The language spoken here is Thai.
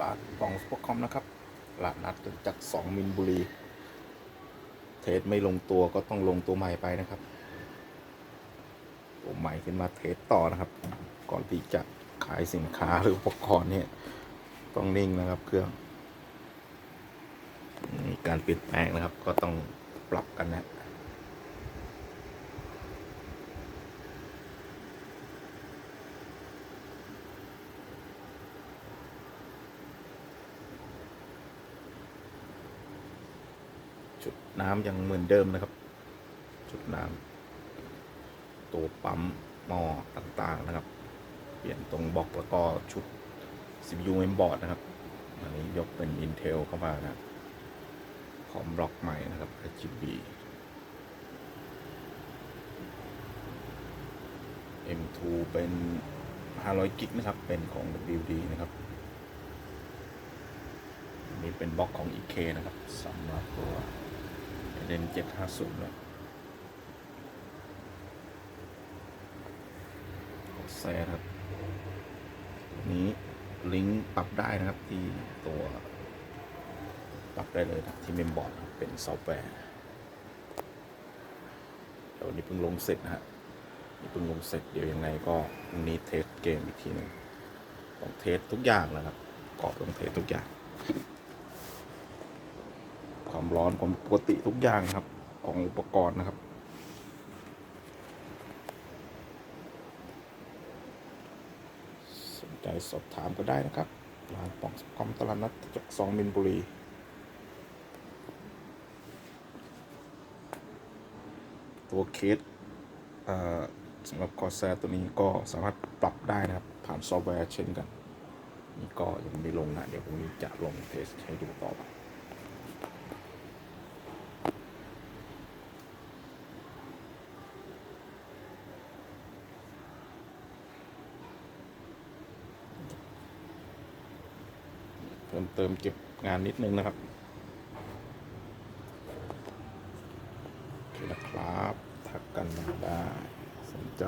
ลาดปองสปอคอมนะครับลาดนัดจาก2มิลบุรี เทสไม่ลงตัวก็ต้องลงตัวใหม่ไปนะครับ ตัวใหม่ขึ้นมาเทสต่อนะครับ ก่อนที่จะขายสินค้าหรืออุปกรณ์เนี่ยต้องนิ่งนะครับเครื่อง การเปลี่ยนแปลงนะครับก็ต้องปรับกันนะ จุดน้ำยังเหมือนเดิมนะครับ จุดน้ำตัวปั๊มหม้อต่างๆนะครับ เปลี่ยนตรงบล็อกแล้วก็ชุด CPU mainboard นะครับอันนี้ยกเป็น Intel เข้ามานะครับพร้อมบล็อกใหม่นะครับ RGB M2 เป็น 500 กิกนะครับ เป็นของ WD นะครับนนี้เป็นบล็อกของ EK นะครับสำหรับตัว เดนเจ็ดห้าศูนย์เลยแซครับ นี้ลิงก์ปรับได้นะครับที่ตัว ปรับได้เลยนะที่เมมบอร์ดเป็นซอฟต์แวร์เดี๋ยววันนี้เพิ่งลงเสร็จนะฮะนี่เพิ่งลงเสร็จเดี๋ยวยังไงก็นี้เทสเกมอีกทีหนึ่งต้องเทสทุกอย่างนะครับกรอบต้องเทสทุกอย่าง ความ ร้อนความปกติทุกอย่างครับ ของอุปกรณ์นะครับ สนใจสอบถามก็ได้นะครับร้านปองคอมตลาดนัดจากสองมินบุรีตัวเคสสำหรับคอร์แซตัวนี้ก็สามารถปรับได้นะครับ ผ่านซอฟต์แวร์เช่นกัน นี่ก็ยังไม่ลงนะ เดี๋ยวพรุ่งนี้จะลงเทสให้ดูต่อไป พิ่มเติมเก็บงานนิดนึงนะครับโอเคนะครับทักกันมาได้สนใจ